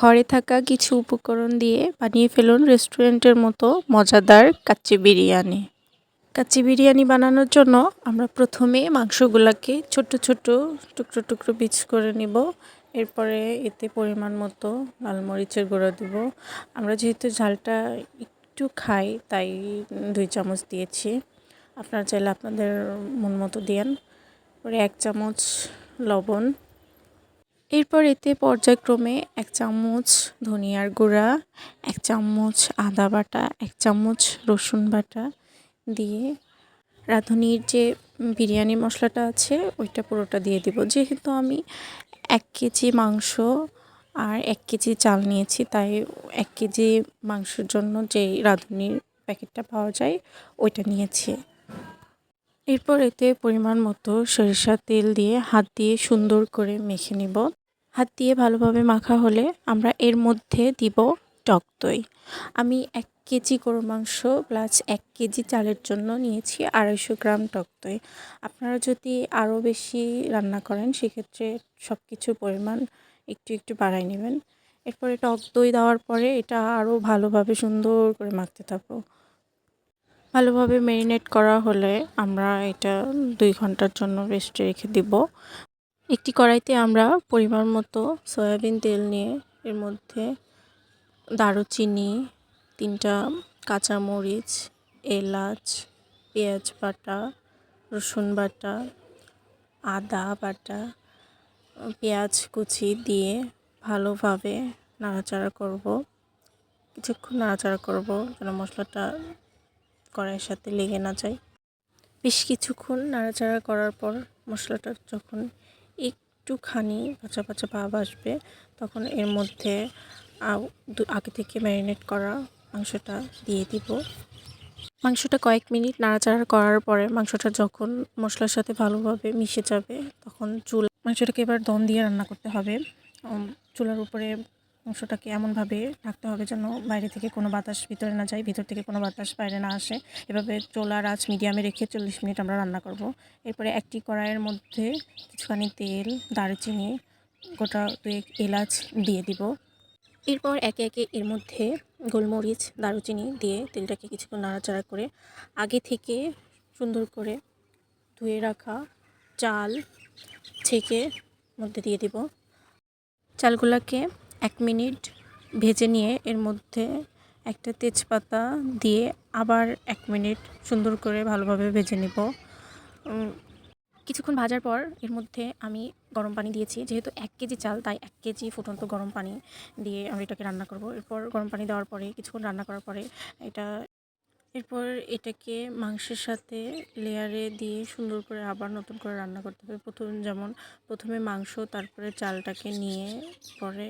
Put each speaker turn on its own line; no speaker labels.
ঘরে থাকা কিছু উপকরণ দিয়ে বানিয়ে ফেলুন রেস্টুরেন্টের মতো মজাদার কাচ্চি বিরিয়ানি। কাচ্চি বিরিয়ানি বানানোর জন্য আমরা প্রথমে মাংসগুলোকে ছোট ছোট টুকরো টুকরো পিচ করে নিব। এরপরে এতে পরিমাণ মতো লাল মরিচের গুঁড়ো দিব। আমরা যেহেতু ঝালটা একটু খাই, তাই দুই চামচ দিয়েছি। আপনারা চাইলে আপনাদের মন মতো দিয়েন। পরে এক চামচ লবণ এরপর এতে পর্যায়ক্রমে এক চামচ ধনিয়ার গুঁড়া, এক চামচ আদা বাটা, এক চামচ রসুন বাটা দিয়ে রাঁধুনির যে বিরিয়ানি মশলাটা আছে, ওইটা পুরোটা দিয়ে দিব। যেহেতু আমি এক কেজি মাংস আর এক কেজি চাল নিয়েছি, তাই এক কেজি মাংসের জন্য যেই রাঁধুনির প্যাকেটটা পাওয়া যায়, ওইটা নিয়েছি। এরপর এতে পরিমাণ মতো সরিষার তেল দিয়ে হাত দিয়ে সুন্দর করে মেখে নিব। হাত দিয়ে ভালোভাবে মাখা হলে আমরা এর মধ্যে দিব টক দই। আমি এক কেজি গরু মাংস প্লাস এক কেজি চালের জন্য নিয়েছি আড়াইশো গ্রাম টক দই। আপনারা যদি আরও বেশি রান্না করেন, সেক্ষেত্রে সব কিছুর পরিমাণ একটু একটু বাড়াই নেবেন। এরপরে টক দই দেওয়ার পরে এটা আরও ভালোভাবে সুন্দর করে মাখতে থাকব। ভালোভাবে ম্যারিনেট করা হলে আমরা এটা দুই ঘণ্টার জন্য রেস্টে রেখে দিব। একটি কড়াইতে আমরা পরিমাণ মতো সয়াবিন তেল নিয়ে এর মধ্যে দারুচিনি, তিনটা কাঁচামরিচ, এলাচ, পেঁয়াজ বাটা, রসুন বাটা, আদা বাটা, পেঁয়াজ কুচি দিয়ে ভালোভাবে নাড়াচাড়া করব। কিছুক্ষণ নাড়াচাড়া করব যেন মশলাটা কড়াইয়ের সাথে লেগে না যায়। বেশ কিছুক্ষণ নাড়াচাড়া করার পর মশলাটা যখন একটুখানি পাচা পাচা ভাব আসবে, তখন এর মধ্যে আগে থেকে ম্যারিনেট করা মাংসটা দিয়ে দিব। মাংসটা কয়েক মিনিট নাড়াচাড়া করার পরে মাংসটা যখন মশলার সাথে ভালোভাবে মিশে যাবে, তখন চুল, মাংসটাকে এবার দম দিয়ে রান্না করতে হবে। চুলার উপরে মাংসটাকে এমনভাবে ঢাকতে হবে যেন বাইরে থেকে কোনো বাতাস ভিতরে না যায়, ভিতর থেকে কোনো বাতাস বাইরে না আসে। এভাবে চোলা আঁচ মিডিয়ামে রেখে চল্লিশ মিনিট আমরা রান্না করব। এরপরে একটি কড়াইয়ের মধ্যে কিছুখানি তেল, দারুচিনি, গোটা দুয়েক এলাচ দিয়ে দিব। এরপর একে একে এর মধ্যে গোলমরিচ, দারুচিনি দিয়ে তেলটাকে কিছুক্ষণ নাড়াচাড়া করে আগে থেকে সুন্দর করে ধুয়ে রাখা চাল ছেঁকে মধ্যে দিয়ে দিব। চালগুলোকে এক মিনিট ভেজে নিয়ে এর মধ্যে একটা তেজপাতা দিয়ে আবার এক মিনিট সুন্দর করে ভালোভাবে ভেজে নিব। কিছুক্ষণ ভাজার পর এর মধ্যে আমি গরম পানি দিয়েছি। যেহেতু এক কেজি চাল, তাই এক কেজি ফুটন্ত গরম পানি দিয়ে আমরা এটাকে রান্না করব। এরপর গরম পানি দেওয়ার পরে, কিছুক্ষণ রান্না করার পরে এটা, এরপর এটাকে মাংসের সাথে লেয়ারে দিয়ে সুন্দর করে আবার নতুন করে রান্না করতে হবে। প্রথম, যেমন প্রথমে মাংস, তারপরে চালটাকে নিয়ে পরে